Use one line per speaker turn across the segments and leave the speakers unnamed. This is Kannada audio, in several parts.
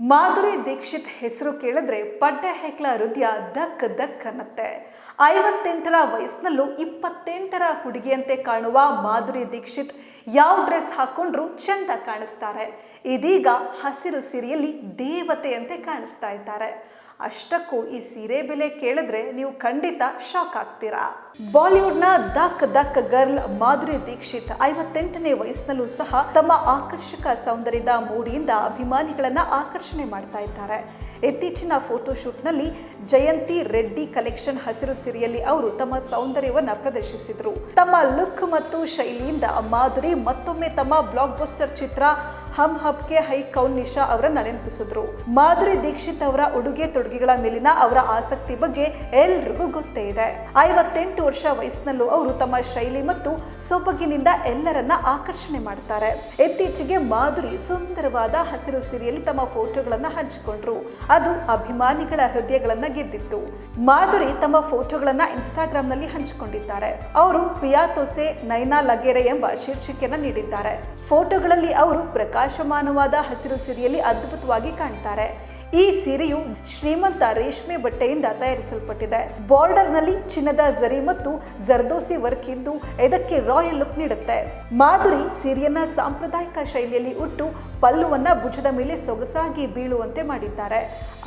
ಮಾಧುರಿ ದೀಕ್ಷಿತ್ ಹೆಸರು ಕೇಳಿದ್ರೆ ಪಡ್ಡೆ ಹೆಕ್ಲ ಹೃದಯ ದಕ್ ದಕ್ ಅನ್ನತ್ತೆ. ಐವತ್ತೆಂಟರ ವಯಸ್ಸಿನಲ್ಲೂ ಇಪ್ಪತ್ತೆಂಟರ ಹುಡುಗಿಯಂತೆ ಕಾಣುವ ಮಾಧುರಿ ದೀಕ್ಷಿತ್ ಯಾವ ಡ್ರೆಸ್ ಹಾಕೊಂಡ್ರು ಚಂದ ಕಾಣಿಸ್ತಾರೆ. ಇದೀಗ ಹಸಿರು ಸಿರಿಯಲ್ಲಿ ದೇವತೆಯಂತೆ ಕಾಣಿಸ್ತಾ ಇದ್ದಾರೆ. ಅಷ್ಟಕ್ಕೂ ಈ ಸೀರೆ ಬೆಲೆ ಕೇಳಿದ್ರೆ ನೀವು ಖಂಡಿತ ಶಾಕ್ ಆಗ್ತೀರಾ. ಬಾಲಿವುಡ್ನ ದಕ್ ದಕ್ ಗರ್ಲ್ ಮಾಧುರಿ ದೀಕ್ಷಿತ್ ಐವತ್ತೆಂಟನೇ ವಯಸ್ಸಿನಲ್ಲೂ ಸಹ ತಮ್ಮ ಆಕರ್ಷಕ ಸೌಂದರ್ಯದ ಮೂಡಿಯಿಂದ ಅಭಿಮಾನಿಗಳನ್ನ ಆಕರ್ಷಣೆ ಮಾಡ್ತಾ ಇದ್ದಾರೆ. ಇತ್ತೀಚಿನ ಫೋಟೋಶೂಟ್ನಲ್ಲಿ ಜಯಂತಿ ರೆಡ್ಡಿ ಕಲೆಕ್ಷನ್ ಹಸಿರು ಸಿರಿಯಲ್ಲಿ ಅವರು ತಮ್ಮ ಸೌಂದರ್ಯವನ್ನ ಪ್ರದರ್ಶಿಸಿದರು. ತಮ್ಮ ಲುಕ್ ಮತ್ತು ಶೈಲಿಯಿಂದ ಮಾಧುರಿ ಮತ್ತೊಮ್ಮೆ ತಮ್ಮ ಬ್ಲಾಕ್ ಬಸ್ಟರ್ ಚಿತ್ರ ಹಮ್ ಹಬ್ಗೆ ಹೈ ಕೌನ್ ನಿಶಾ ಅವರನ್ನ ನೆನಪಿಸಿದ್ರು. ಮಾಧುರಿ ದೀಕ್ಷಿತ್ ಅವರ ಉಡುಗೆ ತೊಡುಗೆಗಳ ಮೇಲಿನ ಅವರ ಆಸಕ್ತಿ ಬಗ್ಗೆ ಎಲ್ರಿಗೂ ಗೊತ್ತೇ ಇದೆ. ಐವತ್ತೆಂಟು ವರ್ಷ ವಯಸ್ಸಿನಲ್ಲೂ ಅವರು ತಮ್ಮ ಶೈಲಿ ಮತ್ತು ಸೊಬಗಿನಿಂದ ಎಲ್ಲರನ್ನ ಆಕರ್ಷಣೆ ಮಾಡ್ತಾರೆ. ಇತ್ತೀಚೆಗೆ ಮಾಧುರಿ ಸುಂದರವಾದ ಹಸಿರು ಸಿರಿಯಲ್ಲಿ ತಮ್ಮ ಫೋಟೋಗಳನ್ನ ಹಂಚಿಕೊಂಡ್ರು. ಅದು ಅಭಿಮಾನಿಗಳ ಹೃದಯಗಳನ್ನ ಗೆದ್ದಿತ್ತು. ಮಾಧುರಿ ತಮ್ಮ ಫೋಟೋಗಳನ್ನ ಇನ್ಸ್ಟಾಗ್ರಾಮ್ನಲ್ಲಿ ಹಂಚಿಕೊಂಡಿದ್ದಾರೆ. ಅವರು ಪಿಯಾತೋಸೆ ನೈನಾ ಲಗೇರೆ ಎಂಬ ಶೀರ್ಷಿಕೆಯನ್ನ ನೀಡಿದ್ದಾರೆ. ಫೋಟೋಗಳಲ್ಲಿ ಅವರು ಪ್ರಕಾಶಮಾನವಾದ ಹಸಿರು ಸಿರಿಯಲ್ಲಿ ಅದ್ಭುತವಾಗಿ ಕಾಣ್ತಾರೆ. ಈ ಸೀರೆಯು ಶ್ರೀಮಂತ ರೇಷ್ಮೆ ಬಟ್ಟೆಯಿಂದ ತಯಾರಿಸಲ್ಪಟ್ಟಿದೆ. ಬಾರ್ಡರ್ನಲ್ಲಿ ಚಿನ್ನದ ಜರಿ ಮತ್ತು ಜರ್ದೋಸಿ ವರ್ಕ್ ಇದ್ದು ಇದಕ್ಕೆ ರಾಯಲ್ ಲುಕ್ ನೀಡುತ್ತೆ. ಮಾಧುರಿ ಸೀರೆಯನ್ನ ಸಾಂಪ್ರದಾಯಿಕ ಶೈಲಿಯಲ್ಲಿ ಉಟ್ಟು ಪಲ್ಲುವನ್ನ ಭುಜದ ಮೇಲೆ ಸೊಗಸಾಗಿ ಬೀಳುವಂತೆ ಮಾಡಿದ್ದಾರೆ.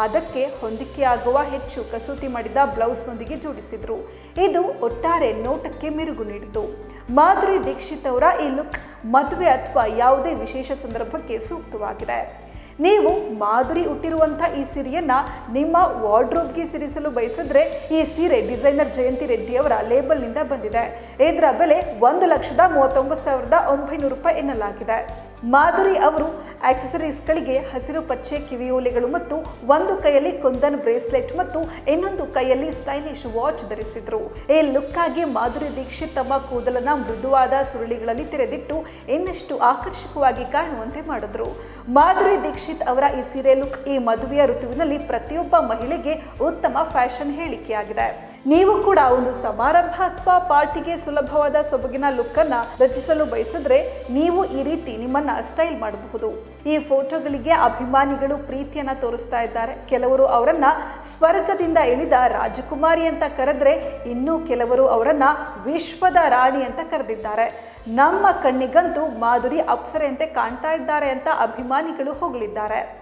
ಅದಕ್ಕೆ ಹೊಂದಿಕೆಯಾಗುವ ಹೆಚ್ಚು ಕಸೂತಿ ಮಾಡಿದ ಬ್ಲೌಸ್ನೊಂದಿಗೆ ಜೋಡಿಸಿದ್ರು. ಇದು ಒಟ್ಟಾರೆ ನೋಟಕ್ಕೆ ಮೆರುಗು ನೀಡಿತು. ಮಾಧುರಿ ದೀಕ್ಷಿತ್ ಅವರ ಈ ಲುಕ್ ಮದುವೆ ಅಥವಾ ಯಾವುದೇ ವಿಶೇಷ ಸಂದರ್ಭಕ್ಕೆ ಸೂಕ್ತವಾಗಿದೆ. ನೀವು ಮಾಧುರಿ ಹುಟ್ಟಿರುವಂಥ ಈ ಸೀರೆಯನ್ನು ನಿಮ್ಮ ವಾರ್ಡ್ರೋಬ್ಗೆ ಸಿರಿಸಲು ಬಯಸಿದ್ರೆ ಈ ಸೀರೆ ಡಿಸೈನರ್ ಜಯಂತಿ ರೆಡ್ಡಿ ಅವರ ಲೇಬಲ್ನಿಂದ ಬಂದಿದೆ. ಇದರ ಬೆಲೆ ಒಂದು ಲಕ್ಷದ ಮೂವತ್ತೊಂಬತ್ತು ಸಾವಿರದ ಒಂಬೈನೂರು ರೂಪಾಯಿ ಎನ್ನಲಾಗಿದೆ. ಮಾಧುರಿ ಅವರು ಆಕ್ಸೆಸರೀಸ್ಗಳಿಗೆ ಹಸಿರು ಪಚ್ಚೆ, ಕಿವಿಯೋಲೆಗಳು ಮತ್ತು ಒಂದು ಕೈಯಲ್ಲಿ ಕುಂದನ್ ಬ್ರೇಸ್ಲೆಟ್ ಮತ್ತು ಇನ್ನೊಂದು ಕೈಯಲ್ಲಿ ಸ್ಟೈಲಿಶ್ ವಾಚ್ ಧರಿಸಿದ್ರು. ಈ ಲುಕ್ ಆಗಿ ಮಾಧುರಿ ದೀಕ್ಷಿತ್ ತಮ್ಮ ಕೂದಲನ್ನ ಮೃದುವಾದ ಸುರುಳಿಗಳಲ್ಲಿ ತೆರೆದಿಟ್ಟು ಇನ್ನಷ್ಟು ಆಕರ್ಷಕವಾಗಿ ಕಾಣುವಂತೆ ಮಾಡಿದ್ರು. ಮಾಧುರಿ ದೀಕ್ಷಿತ್ ಅವರ ಈ ಸೀರೆ ಲುಕ್ ಈ ಮದುವೆಯ ಋತುವಿನಲ್ಲಿ ಪ್ರತಿಯೊಬ್ಬ ಮಹಿಳೆಗೆ ಉತ್ತಮ ಫ್ಯಾಷನ್ ಹೇಳಿಕೆಯಾಗಿದೆ. ನೀವು ಕೂಡ ಒಂದು ಸಮಾರಂಭ ಅಥವಾ ಪಾರ್ಟಿಗೆ ಸುಲಭವಾದ ಸೊಬಗಿನ ಲುಕ್ ಅನ್ನ ರಚಿಸಲು ಬಯಸಿದ್ರೆ ನೀವು ಈ ರೀತಿ ನಿಮ್ಮನ್ನ ಸ್ಟೈಲ್ ಮಾಡಬಹುದು. ಈ ಫೋಟೋಗಳಿಗೆ ಅಭಿಮಾನಿಗಳು ಪ್ರೀತಿಯನ್ನ ತೋರಿಸ್ತಾ ಇದ್ದಾರೆ. ಕೆಲವರು ಅವರನ್ನ ಸ್ವರ್ಗದಿಂದ ಇಳಿದ ರಾಜಕುಮಾರಿ ಅಂತ ಕರೆದ್ರೆ ಇನ್ನೂ ಕೆಲವರು ಅವರನ್ನ ವಿಶ್ವದ ರಾಣಿ ಅಂತ ಕರೆದಿದ್ದಾರೆ. ನಮ್ಮ ಕಣ್ಣಿಗಂತೂ ಮಾಧುರಿ ಅಪ್ಸರೆಯಂತೆ ಕಾಣ್ತಾ ಇದ್ದಾರೆ ಅಂತ ಅಭಿಮಾನಿಗಳು ಹೊಗಳಿದ್ದಾರೆ.